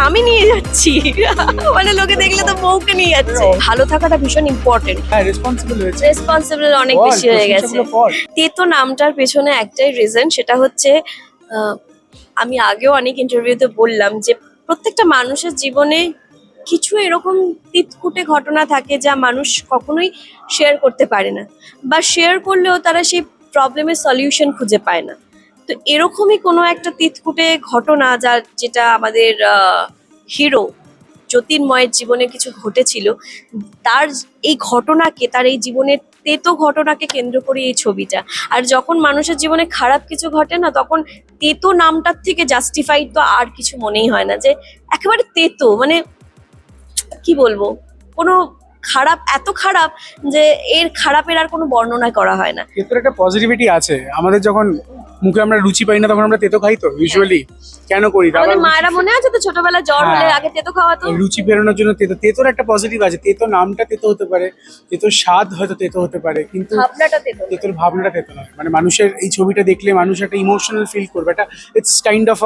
আমি নিয়ে যাচ্ছি। মানে লোকে দেখলে তো বউকে নিয়ে যাচ্ছে। ভালো থাকাটা ভীষণ ইম্পর্টেন্ট হ্যাঁ রেসপন্সিবল অনেক বেশি হয়ে গেছে। তেতো নামটার পেছনে একটাই রিজন সেটা হচ্ছে আহ, আমি আগেও অনেক ইন্টারভিউতে বললাম যে প্রত্যেকটা মানুষের জীবনে কিছু এরকম তিতকুটে ঘটনা থাকে যা মানুষ কখনোই শেয়ার করতে পারে না। বা শেয়ার করলেও তারা সেই প্রবলেমের সলিউশন খুঁজে পায় না। তো এরকমই কোনো একটা তিতকুটে ঘটনা যা যেটা আমাদের হিরো জ্যোতির্ময়ের জীবনে কিছু ঘটেছিল, তার এই ঘটনাকে, তার এই জীবনের তেতো ঘটনাকে কেন্দ্র করে এই ছবিটা। আর যখন মানুষের জীবনে খারাপ কিছু ঘটে না, তখন তেতো নামটার থেকে জাস্টিফাইড তো আর কিছু মনেই হয় না যে একেবারে তেতো মানে কি বলব? কোনো খারাপ, এত খারাপ যে এর খারাপের আর কোনো বর্ণনা করা হয় না। একটা পজিটিভিটি আছে। আমাদের যখন মুখে আমরা রুচি পাই না তখন আমরা তেতো খাই তো ইউজুয়ালি কেন করি আমাদের আবার মায়েরা মনে আছে তো ছোটবেলায় জ্বর হলে হ্যাঁ। আগে তেতো খাওয়াতো রুচি বেরোনোর জন্য তেতো তেতোর একটা পজিটিভ আছে তেতো নামটা তেতো হতে পারে তেতোর স্বাদ হয়তো তেতো হতে পারে কিন্তু ভাবনাটা তেতো না। তেতোর ভাবনাটা তেতো নয় মানে মানুষের এই ছবিটা দেখলে মানুষ একটা ইমোশনাল ফিল করবে একটা ইটস কাইন্ড অফ?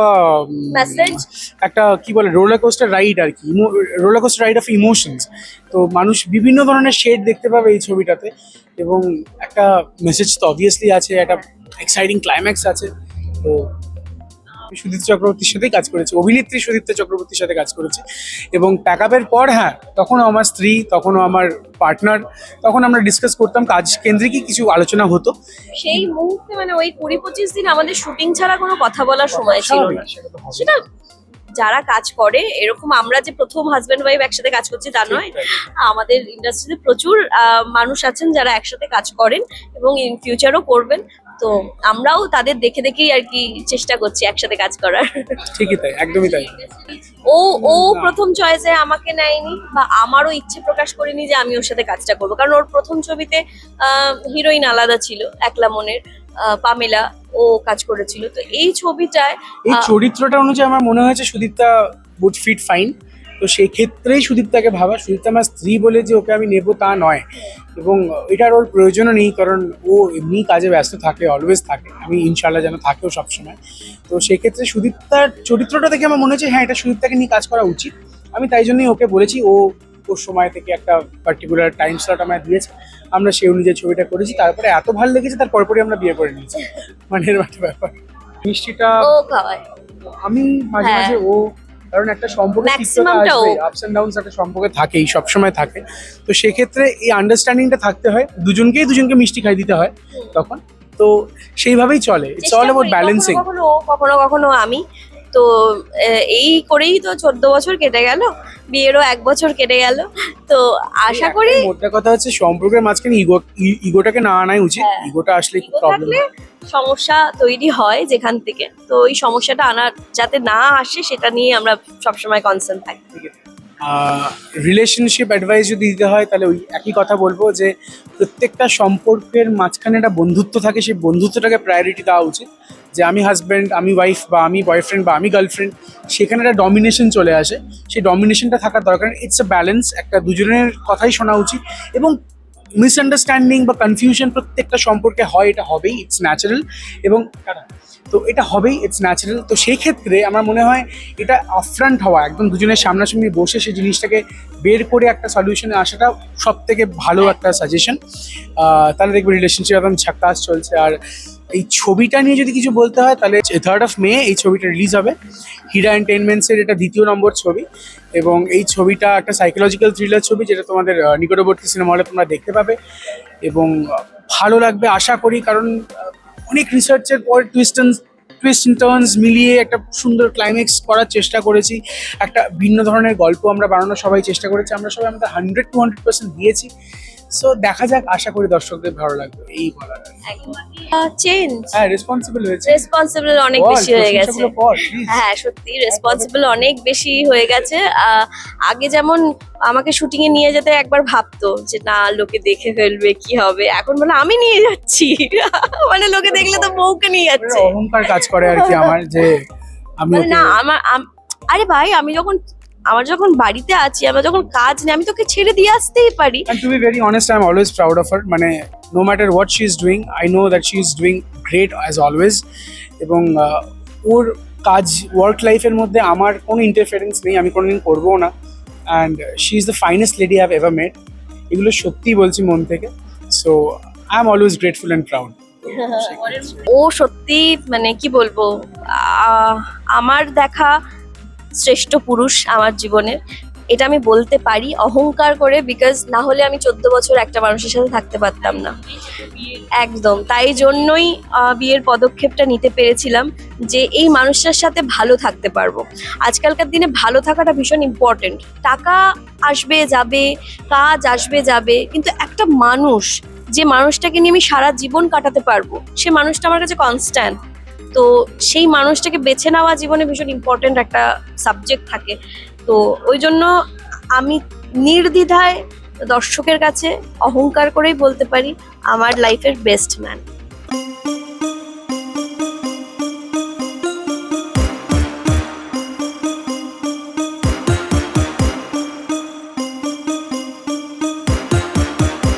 একটা কি বলে রোলার কোস্টার রাইড আর কি roller coaster ride of emotions তো মানুষ বিভিন্ন ধরনের শেড দেখতে পাবে এই ছবিটাতে এবং একটা মেসেজ তো অবভিয়াসলি আছে একটা এক্সাইটিং ক্লাইম্যাক্স আছে। তো আমি সুদীপ্ত চক্রবর্তীর সাথেই কাজ করেছি। অভিনেত্রী সুদীপ্ত চক্রবর্তীর সাথে কাজ করেছি। এবং প্যাকআপের পর হ্যাঁ তখনও আমার স্ত্রী তখনও আমার পার্টনার তখন আমরা ডিসকাস করতাম কাজ কেন্দ্রিকই কিছু আলোচনা হতো। সেই মুহূর্তে মানে ওই কুড়ি পঁচিশ দিন আমাদের শুটিং ছাড়া কোনো কথা বলার সময় ছিল না। সেটা যারা কাজ করে এরকম আমরা যে প্রথম হাজব্যান্ড ওয়াইফ একসাথে কাজ করছি তা নয়। আমাদের ইন্ডাস্ট্রিতে প্রচুর মানুষ আছেন যারা একসাথে কাজ করেন এবং ইন ফিউচারও করবেন। তো আমরাও তাদের দেখে দেখেই আর কি চেষ্টা করছি একসাথে কাজ করার। ঠিকই তাই একদমই তাই। ও ও প্রথম চয়েসে আমাকে নেয়নি বা আমারও ইচ্ছে প্রকাশ করিনি যে আমি ওর সাথে কাজটা করব। কারণ ওর প্রথম ছবিতে হিরোইন আলাদা ছিল একলা মনের পামেলা ও কাজ করেছিল। তো এই ছবিটায় এই চরিত্রটা অনুযায়ী আমার মনে হয়েছে সুদীপ্তা উড ফিট ফাইন তো সেই ক্ষেত্রেই সুদীপ্তাকে ভাবা। সুদীপ্তা আমার স্ত্রী বলে যে ওকে আমি নেব তা নয়। এবং এটার ওর প্রয়োজনও নেই কারণ ও এমনি কাজে ব্যস্ত থাকে অলওয়েজ থাকে। আমি ইনশাল্লাহ যেন থাকেও সবসময়। তো সেক্ষেত্রে সুদীপ্তার চরিত্রটা দেখে আমার মনে হচ্ছে হ্যাঁ এটা সুদীপ্তাকে নিয়ে কাজ করা উচিত। আমি তাই জন্যই ওকে বলেছি ও ওর সময় থেকে একটা পার্টিকুলার টাইম স্লট আমায় দিয়েছে। আমরা সেই অনুযায়ী ছবিটা করেছি। তারপরে এত ভালো লেগেছে তার পরপরই আমরা বিয়ে করে নিয়েছি। মানে একটা ব্যাপার। মিষ্টিটা ও খাওয়ায়। আমি মাঝে হ্যাঁ। মাঝে ও কারণ একটা সম্পর্কে আপস এন্ড ডাউনস একটা সম্পর্কে থাকেই সবসময় থাকে। তো সেক্ষেত্রে এই আন্ডারস্ট্যান্ডিংটা থাকতে হয় দুজনকেই দুজনকে মিষ্টি খাই দিতে হয় তখন। তো সেইভাবেই চলে ইটস অল অ্যাবাউট ব্যালেন্সিং কখনো কখনো কখনো আমি। তো এই করেই তো চোদ্দ বছর কেটে গেল বিয়েরও এক বছর কেটে গেল। তো আশা করি মোদ্দা কথা হচ্ছে সম্পর্কের মাঝখানে ইগো ইগোটাকে না আনাই উচিত। হ্যাঁ। ইগোটা আসলে খুব প্রবলেম সমস্যা তৈরি হয় যেখান থেকে। তো ওই সমস্যাটা আনার, যাতে না আসে সেটা নিয়ে আমরা সবসময় কনসার্ন থাকি। রিলেশনশিপ অ্যাডভাইস যদি দিতে হয়, তাহলে ওই একই কথা বলব যে, প্রত্যেকটা সম্পর্কের মাঝখানে একটা বন্ধুত্ব থাকে, সেই বন্ধুত্বটাকে প্রায়োরিটি দেওয়া উচিত। যে আমি হাজব্যান্ড আমি ওয়াইফ বা আমি বয়ফ্রেন্ড বা আমি গার্লফ্রেন্ড সেখানে একটা ডমিনেশন চলে আসে। সেই ডমিনেশনটা থাকার দরকার। ইটস এ ব্যালেন্স একটা দুজনের কথাই শোনা উচিত। এবং মিসআন্ডারস্ট্যান্ডিং বা কনফিউশন প্রত্যেকটা সম্পর্কে হয়, এটা হবেই ইটস ন্যাচারাল এবং তো এটা হবেই ইটস ন্যাচারাল তো সেই ক্ষেত্রে আমার মনে হয় এটা আফ্রান্ট হওয়া, একদম দুজনের সামনাসামনি বসে সেই জিনিসটাকে বের করে একটা সলিউশনে আসাটা সব থেকে ভালো একটা সাজেশন তাহলে দেখবে রিলেশনশিপ একদম ঝাক্কাস চলছে। আর এই ছবিটা নিয়ে যদি কিছু বলতে হয়, তাহলে থার্ড অফ মে এই ছবিটা রিলিজ হবে। হিরা এন্টারটেনমেন্টসের এটা দ্বিতীয় নম্বর ছবি এবং এই ছবিটা একটা সাইকোলজিক্যাল থ্রিলার ছবি যেটা তোমাদের নিকটবর্তী সিনেমা হলে তোমরা দেখতে পাবে এবং ভালো লাগবে আশা করি কারণ অনেক রিসার্চের পর টুইস্ট টুইস্ট টার্নস মিলিয়ে একটা সুন্দর ক্লাইম্যাক্স করার চেষ্টা করেছি। একটা ভিন্ন ধরনের গল্প আমরা বানানোর সবাই চেষ্টা করেছি। আমরা সবাই আমাদের হান্ড্রেড টু হান্ড্রেড পার্সেন্ট দিয়েছি। সো দেখা যাক আশা করি দর্শকদের ভালো লাগবে। এই বলার চেঞ্জ হ্যাঁ রেসপন্সিবল হয়েছে। রেসপন্সিবল অনেক বেশি হয়ে গেছে। হ্যাঁ সত্যি রেসপন্সিবল অনেক বেশি হয়ে গেছে। আগে যেমন আমাকে শুটিং এ নিয়ে যেতে একবার ভাবতো যে না লোকে দেখে ফেলবে কি হবে? এখন বলে আমি নিয়ে যাচ্ছি। মানে লোকে দেখলে তো বউকে নিয়ে মানে যাচ্ছে। অহংকার কাজ করে আর কি আমার যে আমি মানে না আমার আরে ভাই আমি যখন আমার যখন বাড়িতে আছি আমার যখন কাজ নেই আমি তোকে ছেড়ে দিয়ে আসতেই পারি। And to be very honest, I'm always proud of her. মানে no matter what she is doing, I know that she is doing great as always. এবং আহ, ওর কাজ ওয়ার্ক লাইফের মধ্যে আমার কোনো ইন্টারফারেন্স নেই আমি কোনোদিন করব না। And she is the finest lady have ever made এগুলো সত্যিই বলছি মন থেকে। So I am always grateful and proud ও সত্যি মানে কি বলব আহ, আমার দেখা শ্রেষ্ঠ পুরুষ আমার জীবনের। এটা আমি বলতে পারি অহংকার করে বিকজ না হলে আমি চোদ্দ বছর একটা মানুষের সাথে থাকতে পারতাম না। একদম, তাই জন্যই বিয়ের পদক্ষেপটা নিতে পেরেছিলাম যে এই মানুষটার সাথে ভালো থাকতে পারব। আজকালকার দিনে ভালো থাকাটা ভীষণ ইম্পর্টেন্ট টাকা আসবে, যাবে, কাজ আসবে, যাবে, কিন্তু একটা মানুষ, যে মানুষটাকে নিয়ে আমি সারা জীবন কাটাতে পারব, সে মানুষটা আমার কাছে কনস্ট্যান্ট তো সেই মানুষটাকে বেছে নেওয়া জীবনে ভীষণ ইম্পর্টেন্ট একটা সাবজেক্ট থাকে। তো ওই জন্য আমি নির্দ্বিধায় দর্শকের কাছে অহংকার করেই বলতে পারি, আমার লাইফের বেস্ট ম্যান